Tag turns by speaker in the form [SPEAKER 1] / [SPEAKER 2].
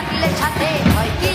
[SPEAKER 1] থাকলে সাথে হয় কি